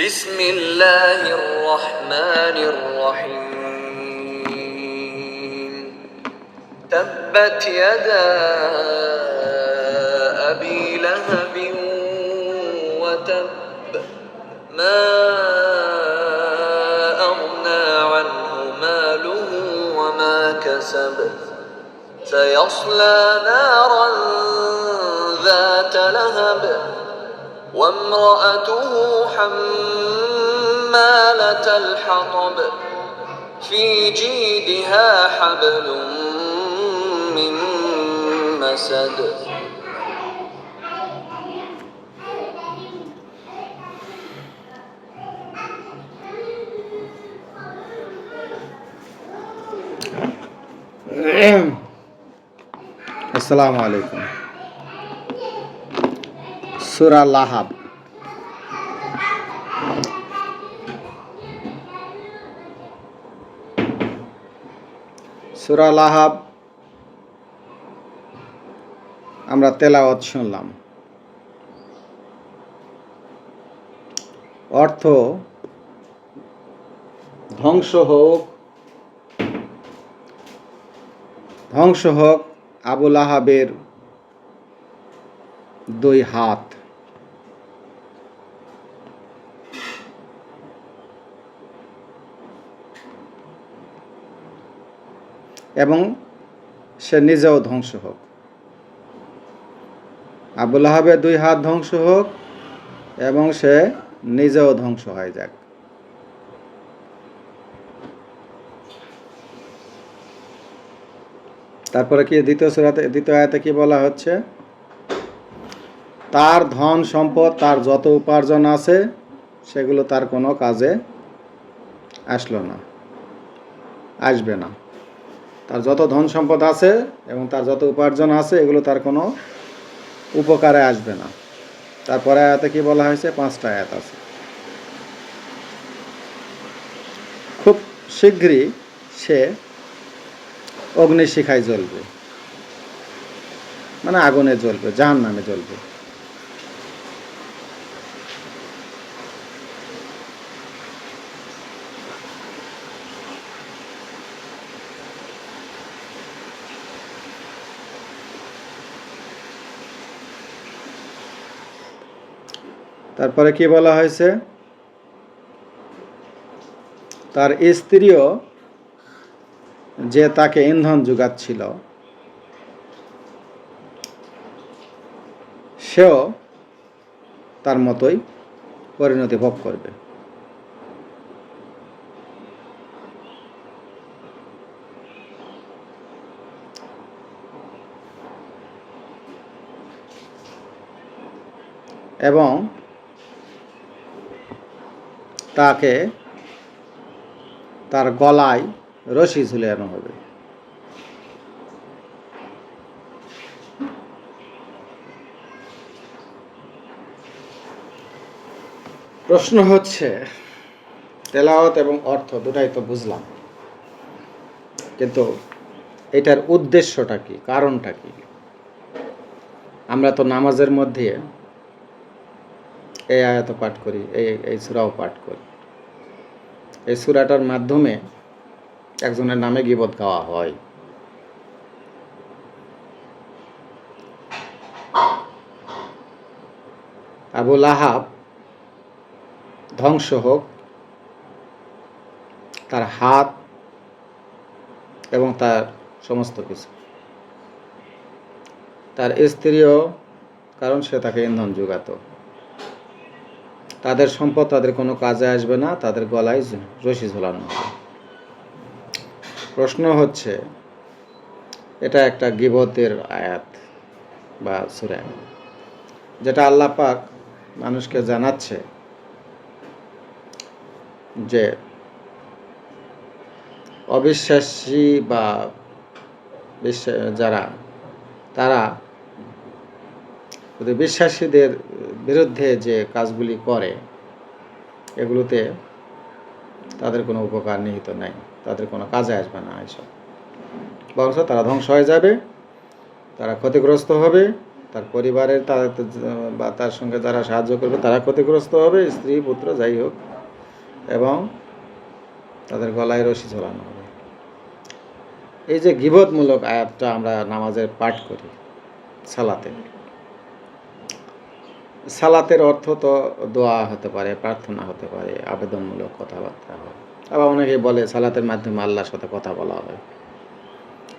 بسم الله الرحمن الرحيم. تبت يدا أبي لهب وتب ما أغنى عنه ماله وما كسب. سيصلى نارا ذات لهب. وامرأته حمالة الحطب في جيدها حبل من مسد. السلام عليكم. সুরা লাহাব। সুরা লাহাব, আমরা তেলাওয়াত শুনলাম। অর্থ, ধ্বংস হোক ধ্বংস হোক আবুল আহাবের দুই হাত। সে নিজেও ধ্বংস হোক। আবুল আহাবের দুই হাত ধ্বংস হোক এবং সে নিজেও ধ্বংস হয়ে যাক। তারপরে কি দ্বিতীয় সুরাতে, দ্বিতীয় আয়াতে কি বলা হচ্ছে? তার ধন সম্পদ, তার যত উপার্জন আছে, সেগুলো তার কোনো কাজে আসলো না, আসবে না। তার যত ধন সম্পদ আছে এবং তার যত উপার্জন আছে, এগুলো তার কোনো উপকারে আসবে না। তারপরে আয়াতে কি বলা হয়েছে? পাঁচটা আয়াত আছে। খুব শীঘ্রই সে অগ্নিশিখায় জ্বলবে। মানে আগুনে জ্বলবে জাহান নামে জ্বলবে। তারপরে কি বলা হয়েছে? তার স্ত্রীও যে তাকে ইন্ধন যোগাচ্ছিল, সেও তার মতোই পরিণতি ভোগ করবে। এবং তাকে তার গলায় রশি ঝুলানো হবে। প্রশ্ন হচ্ছে, তেলাওয়াত এবং অর্থ দুটাই তো বুঝলাম। কিন্তু এটার উদ্দেশ্যটা কি, কারণটা কি? আমরা তো নামাজের মধ্যে এই আয়াত পাঠ করি, এই এই সুরাও পাঠ করি। এই সুরাটার মাধ্যমে একজনের নামে গিবত গাওয়া হয়। আবুল আহাব ধ্বংস হোক, তার হাত এবং তার সমস্ত কিছু। তার স্ত্রীও, কারণ সে তাকে ইন্ধন যোগাতো। তাদের সম্পদ তাদের কোনো কাজে আসবে না, তাদের গলায় রশি ঝোলানো হবে। প্রশ্ন হচ্ছে, এটা একটা গিবতের আয়াত বা সুরা যেটা আল্লাহ পাক মানুষকে জানাচ্ছে যে অবিশ্বাসী বা বিশ্বাস যারা, তারা বিশ্বাসীদের বিরুদ্ধে যে কাজগুলি করে, এগুলোতে তাদের কোনো উপকার নিহিত নাই। তাদের কোনো কাজে আসবে না এসব বরঞ্চ তারা ধ্বংস হয়ে যাবে, তারা ক্ষতিগ্রস্ত হবে, তার পরিবারের বা তার সঙ্গে যারা সাহায্য করবে তারা ক্ষতিগ্রস্ত হবে, স্ত্রী, পুত্র, যাই হোক, এবং তাদের গলায় রশি ঝোলানো হবে। এই যে গিবতমূলক আয়াতটা আমরা নামাজের পাঠ করি, সালাতে। সালাতের অর্থ তো দোয়া হতে পারে, প্রার্থনা হতে পারে, আবেদনমূলক কথাবার্তা হয়। আবার অনেকে বলে সালাতের মাধ্যমে আল্লাহর সাথে কথা বলা হয়।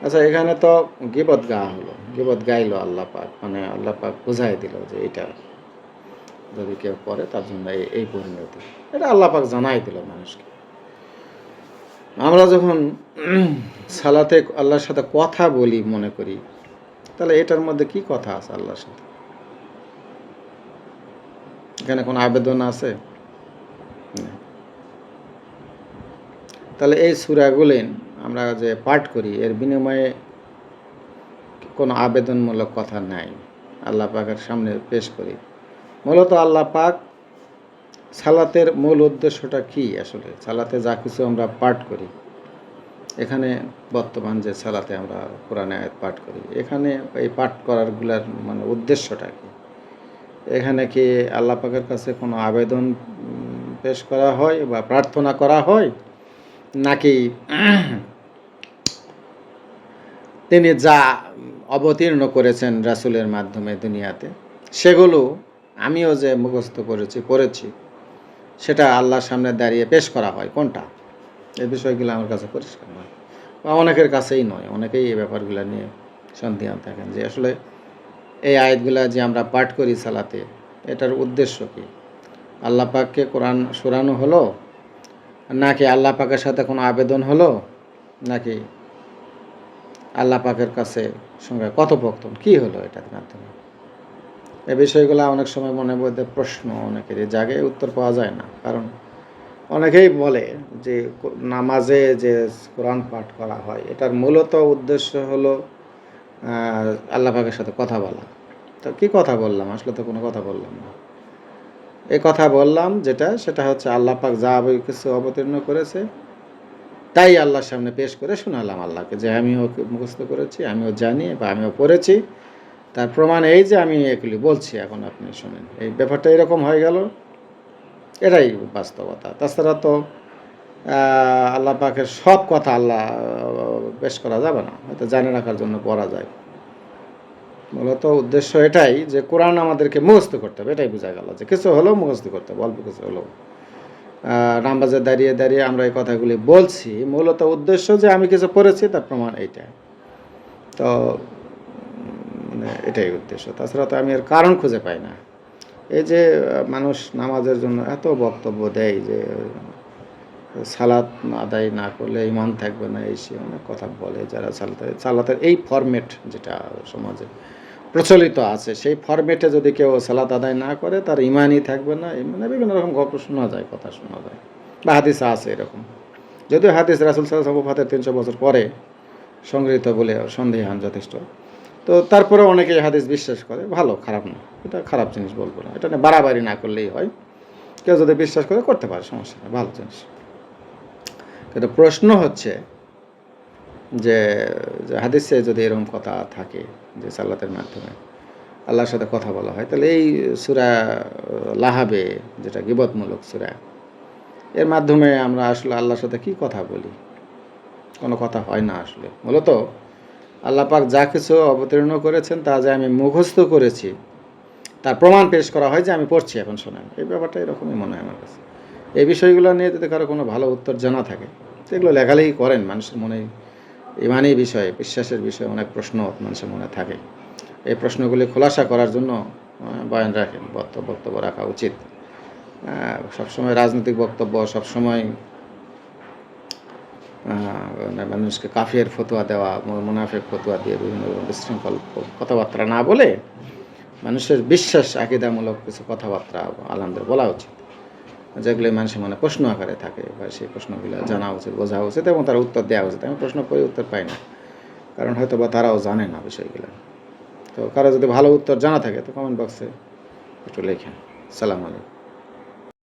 আচ্ছা এখানে তো গিবত গা হলো, গিবত গাইলো আল্লাহ পাক মানে আল্লাহ পাক বুঝাই দিল যে এটা যদি কেউ করে তার জন্য এই- পরিণতি। এটা আল্লাহ পাক জানাই দিল মানুষকে। আমরা যখন সালাতে আল্লাহর সাথে কথা বলি মনে করি, তাহলে এটার মধ্যে কি কথা আছে আল্লাহর সাথে? এখানে কোনো আবেদন আছে? তাহলে এই সুরাগুলেন আমরা যে পাঠ করি, এর বিনিময়ে কোনো আবেদনমূলক কথা নাই। আল্লাহ পাকের সামনে পেশ করি। মূলত আল্লাহ পাক সালাতের মূল উদ্দেশ্যটা কি আসলে? সালাতে যা কিছু আমরা পাঠ করি। এখানে বর্তমান যে সালাতে আমরা কোরআনে আয়াত পাঠ করি, এখানে এই পাঠ করারগুলার মানে উদ্দেশ্যটা কি? এখানে কি আল্লাহ পাকের কাছে কোনো আবেদন পেশ করা হয় বা প্রার্থনা করা হয়? নাকি তিনি যা অবতীর্ণ করেছেন রাসূলের মাধ্যমে দুনিয়াতে, সেগুলো আমিও যে মুখস্থ করেছি, পড়েছি, সেটা আল্লাহর সামনে দাঁড়িয়ে পেশ করা হয়। কোনটা? এই বিষয়গুলো আমার কাছে পরিষ্কার নয়। বা অনেকের কাছেই নয়। অনেকেই এই ব্যাপারগুলো নিয়ে সন্দেহান থাকেন যে আসলে এই আয়াতগুলা যে আমরা পাঠ করি সালাতে, এটার উদ্দেশ্য কি? আল্লাহ পাককে কোরআন শোনানো হলো? নাকি আল্লাহ পাকের সাথে কোনো আবেদন হলো? নাকি আল্লাহ পাকের কাছে সঙ্গে কথোপকথন? কি হলো এটার মাধ্যমে? এ বিষয়গুলো অনেক সময় মনে মধ্যে প্রশ্ন, অনেকেরই জাগে, উত্তর পাওয়া যায় না। কারণ অনেকেই বলে যে নামাজে যে কোরআন পাঠ করা হয়, এটার মূলত উদ্দেশ্য হলো আল্লাহ সাথে কথা বলা। তো কি কথা বললাম? আসলে তো কোনো কথা বললাম না। এই কথা বললাম যেটা, সেটা হচ্ছে আল্লাহ পাক যা কিছু অবতীর্ণ করেছে, তাই আল্লাহর সামনে পেশ করে শোনালাম আল্লাহকে যে আমি আমিও মুখস্থ করেছি, আমিও জানি বা আমিও পড়েছি। তার প্রমাণ এই যে আমি এগুলি বলছি, এখন আপনি শুনেন। এই ব্যাপারটা এরকম হয়ে গেল। এটাই বাস্তবতা। তাছাড়া তো আল্লাহ পাকের সব কথা আল্লাহ পেশ করা যাবে না। হয়তো জানে রাখার জন্য পড়া যায়। মূলত উদ্দেশ্য এটাই যে কোরআন আমাদেরকে মুখস্থ করতে হবে, এটাই বোঝা গেল যে কিছু হলেও মুখস্থ করতে হবে, অল্প কিছু হলেও। নামাজে দাঁড়িয়ে দাঁড়িয়ে আমরা এই কথাগুলি বলছি, মূলত উদ্দেশ্য যে আমি কিছু পড়েছি, তার প্রমাণ এইটা। তো মানে এটাই উদ্দেশ্য। তাছাড়া তো আমি এর কারণ খুঁজে পাই না। এই যে মানুষ নামাজের জন্য এত বক্তব্য দেয় যে সালাত আদায় না করলে ইমান থাকবে না, এই সে অনেক কথা বলে যারা সালাতে সালাতের এই ফরম্যাট যেটা সমাজে প্রচলিত আছে, সেই ফরম্যাটে যদি কেউ সালাত আদায় না করে, তার ইমানই থাকবে না মানে বিভিন্ন রকম গল্প শোনা যায়, কথা শোনা যায়। বা হাদিস আছে এরকম। যদিও হাদিস রাসুল সাল্লাহ ফাতের তিনশো বছর পরে সংগৃহীত বলে সন্দেহান যথেষ্ট। তো তারপরে অনেকে হাদিস বিশ্বাস করে, ভালো, খারাপ না, এটা খারাপ জিনিস বলব না, এটা বাড়াবাড়ি না করলেই হয়। কেউ যদি বিশ্বাস করে, করতে পারে, সমস্যা নেই, ভালো জিনিস। কিন্তু প্রশ্ন হচ্ছে যে হাদিসে যদি এরকম কথা থাকে যে সাল্লাতের মাধ্যমে আল্লাহর সাথে কথা বলা হয়, তাহলে এই সুরা লাহাবে, যেটা গিবতমূলক সুরা, এর মাধ্যমে আমরা আসলে আল্লাহর সাথে কি কথা বলি? কোনো কথা হয় না আসলে। মূলত আল্লাহ পাক যা কিছু অবতীর্ণ করেছেন, তা যে আমি মুখস্থ করেছি, তার প্রমাণ পেশ করা হয় যে আমি পড়ছি এখন শোনেন। এই ব্যাপারটা এরকমই মনে হয় আমার কাছে। এই বিষয়গুলো নিয়ে যদি কারও কোনো ভালো উত্তর জানা থাকে সেগুলো লেখালেখি করেন। মানুষের মনে ইমানি বিষয়ে, বিশ্বাসের বিষয়ে, অনেক প্রশ্ন মানুষের মনে থাকে। এই প্রশ্নগুলি খোলাসা করার জন্য বয়ান রাখেন, বক্তব্য বক্তব্য রাখা উচিত। সবসময় রাজনৈতিক বক্তব্য, সবসময় মানে মানুষকে কাফির ফতোয়া দেওয়া, ম- মুনাফেক ফতোয়া দিয়ে বিভিন্ন বিশৃঙ্খল কথাবার্তা না বলে মানুষের বিশ্বাস, আকিদামূলক কিছু কথাবার্তা আলহামদের বলা উচিত। যেগুলো মানুষের মনে প্রশ্ন আকারে থাকে বা সেই প্রশ্নগুলো জানা উচিত, বোঝা উচিত এবং তার উত্তর দেওয়া উচিত। আমি প্রশ্ন করে, উত্তর পাই না। কারণ হয়তো বা তারাও জানে না বিষয়গুলো। তো কারও যদি ভালো উত্তর জানা থাকে, তো কমেন্ট বক্সে একটু লেখেন। সালাম আলাইকুম।